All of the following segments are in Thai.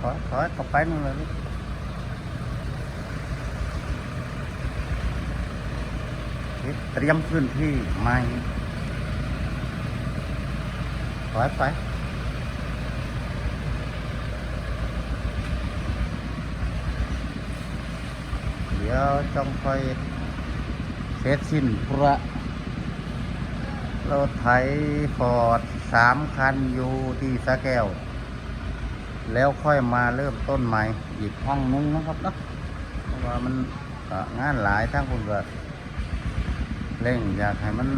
ถอยถอยเข้าไปนู่นเลยเตรียมพื้นที่ใหม่ถอยไปเดี๋ยวจงค่อยเสร็จสิ้นธุระรถไถฟอร์ดสามคันอยู่ที่สะแก้ว แล้วค่อยมาเริ่มต้นใหม่อีกห้องนึงนะครับเนาะเพราะว่ามันงานหลายทั้งคนก็เร่งอยากให้มัน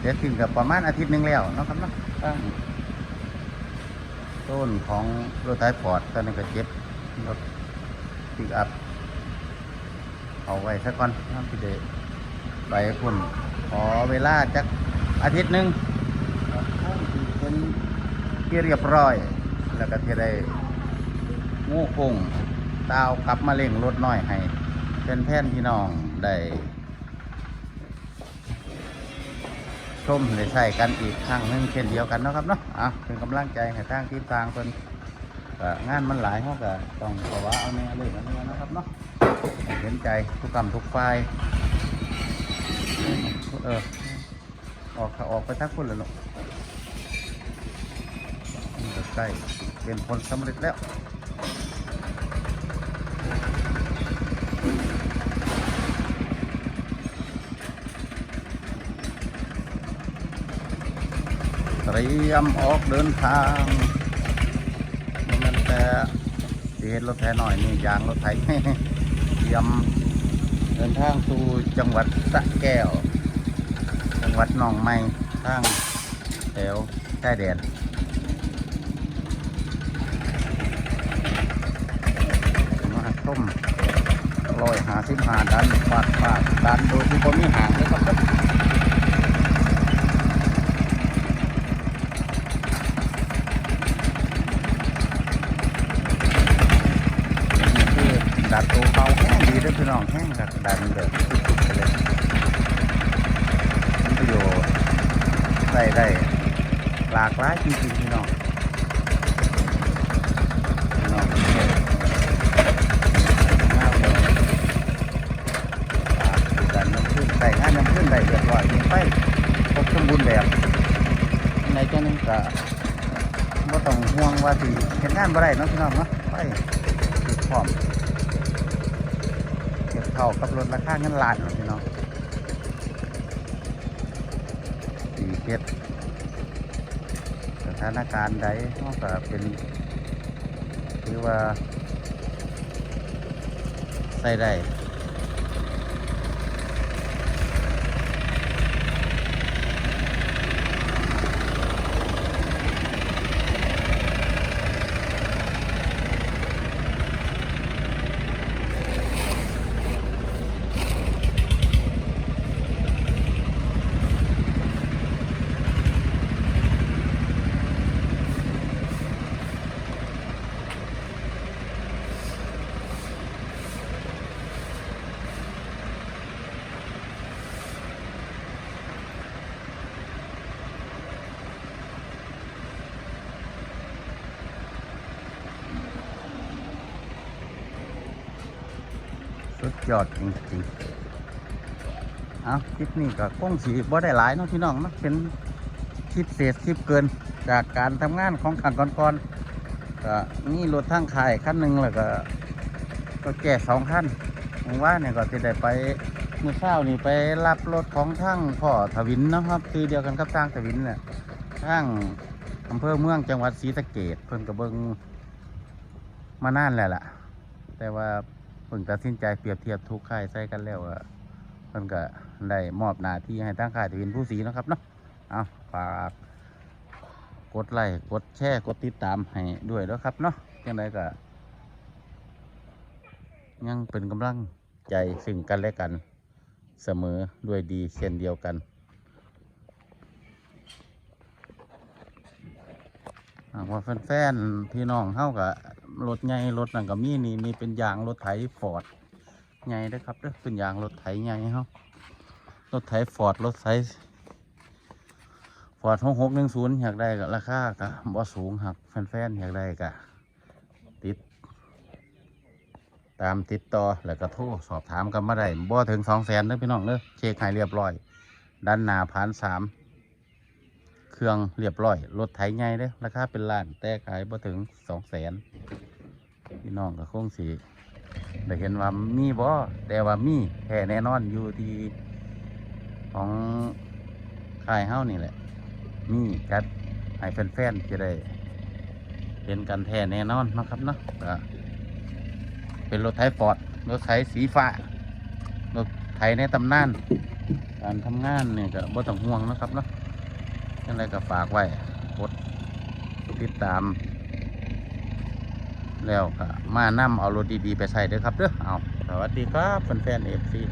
เสร็จสิ้นกับประมาณอาทิตย์หนึงแล้วนะครับเนาะตั้งต้นของรถไถฟอร์ดตอนนี้ก็เจ็บรถปิกอัพเอาไว้สักก่อนน้ำพี่เดชไปคุณขอเวลาจักอาทิตย์หนึ่งเป็นที่เรียบร้อย แล้วก็จะได้ งูคงตาวกลับมาเล่งรถน้อยให้เป็นแพนพี่น้องได้ชมได้ใส่กันอีกครั้งนึงเช่นเดียวกันนะครับเนาะอะเป็นกำลังใจให้ทางทีมทางเพิ่นงานมันหลายเขาก็ต้องขอว่าเอาแน่เลยนะครับเนาะเห็นใจทุกกรรมทุกฝ่ายเออออกออกไปทักคนเลยลูกนี่ก็ใกล้เป็นผลสำเร็จแล้ว เตรียมออกเดินทางนี่มันแต่เห็นรถแท้หน่อยนี่ยางรถไถเตรียมเดินทางสู่จังหวัดสระแก้ว จังหวัดหนองไม้ทางแถวชายแดนมาส้มลอยหาสิบหาดันปาดปาดดันโดยที่ผมมีหางเลยครับนี่ คือดันตัวเบาแห้งดีเด้วยพี่น้องแห้งครับดันแบบสุดๆไปเลยมีประโยชน์ได้ได้หลากหลายจริงๆพี่น้องน้องมาเลยปากคือดันน้ำขึ้นใส่งานน้ำขึ้นได้เรียบร้อยมีไฟครบสมบูรณ์แบบในเจ้านึงก็บ่ต้องห่วงว่าสิเห็นงานบ่ได้เนาะพี่น้องเนาะไฟติดพร้อม เก็บเท่ากับรถราคาเงินล้านเนาะพี่น้องสี่เจ็ดสถานการณ์ใดก็เป็นถือว่าใส่ได้ ดยอดจริงๆเอาคลิปนี้ก็คงสีบ่ได้หลายเนาะพี่น้องเนาะเป็นคลิปเศษคลิปเกินจากการทำงานของขันก่อนๆก็นี่รถทางขายคันหนึ่งแล้วก็ก็แก่สองคันผมว่าเนี่ยก็จะได้ไปเมื่อเช้านี่ไปรับรถของทั้งพ่อทวินนะครับคือเดียวกันกับทางทวินเนี่ยทางอำเภอเมืองจังหวัดศรีสะเกดเพิ่นกระเบิงมานานแล้วล่ะ แต่ว่า พิ่งตัดสินใจเปรียบเทียบทุกค่ายใส่กันแล้วอะเพิ่นก็ได้มอบหน้าที่ให้ทางค่ายทวินผู้สีนะครับเนาะเอาฝากกดไลค์กดแชร์กดติดตามให้ด้วยแล้วครับเนาะยังไงก็ยังเป็นกำลังใจซึ่งกันและกันเสมอด้วยดีเช่นเดียวกันว่าแฟนๆพี่น้องเข้ากับ รถใหญ่รถนั่นก็มีนี่นี่เป็นยางรถไถฟอร์ดใหญ่เด้อครับเด้อเป็นยางรถไถใหญ่เฮารถไถฟอร์ดรถไถฟอร์ดหกหกหนึ่งศูนย์อยากได้ก็ราคาก็บ่สูงหักแฟนๆอยากได้ก็ติด ตามติดต่อแล้วก็โทรสอบถามกันมาได้บ่ถึงสองแสนเด้อพี่น้องเด้อเช็คให้เรียบร้อย ด้านหน้าผ่านสามเครื่องเรียบร้อย รถไถใหญ่เด้อราคาเป็นล้าน แต่ขายบ่ถึงสองแสน พี่น้องก็คงสิได้เห็นว่ามีบ่แต่ว่ามีแท้แน่นอนอยู่ที่ของค่ายเฮานี่แหละ มีจัดให้แฟนๆจะได้เห็นกันแท้แน่นอนนะครับเนาะเป็นรถไถฟอร์ดรถไถสีฟ้ารถไถในตำนาน การทำงานเนี่ยก็บ่ต้องห่วงนะครับเนาะยังไงก็ฝากไว้กดติดตาม แล้วก็มานํเอารถดีๆไปใส่เด้อครับเด้อเอาสวัสดีครับแฟนๆเอฟซี